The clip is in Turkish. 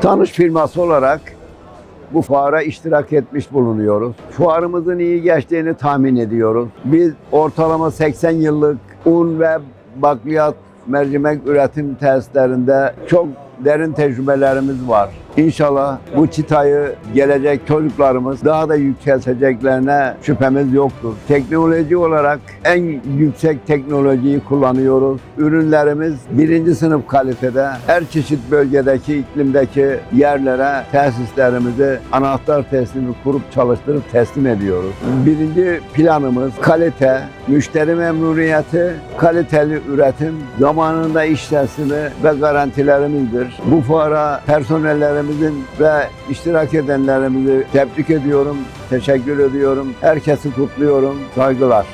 Tanış firması olarak bu fuara iştirak etmiş bulunuyoruz. Fuarımızın iyi geçtiğini tahmin ediyoruz. Biz ortalama 80 yıllık un ve bakliyat mercimek üretim tesislerinde çok derin tecrübelerimiz var. İnşallah bu çıtayı gelecek çocuklarımız daha da yükselteceklerine şüphemiz yoktur. Teknoloji olarak en yüksek teknolojiyi kullanıyoruz. Ürünlerimiz birinci sınıf kalitede. Her çeşit bölgedeki, iklimdeki yerlere tesislerimizi anahtar teslimi kurup çalıştırıp teslim ediyoruz. Birinci planımız kalite, müşteri memnuniyeti, kaliteli üretim, zamanında iş teslimi ve garantilerimizdir. Bu fuara personellerimizin ve iştirak edenlerimizi tebrik ediyorum, teşekkür ediyorum. Herkesi kutluyorum. Saygılar.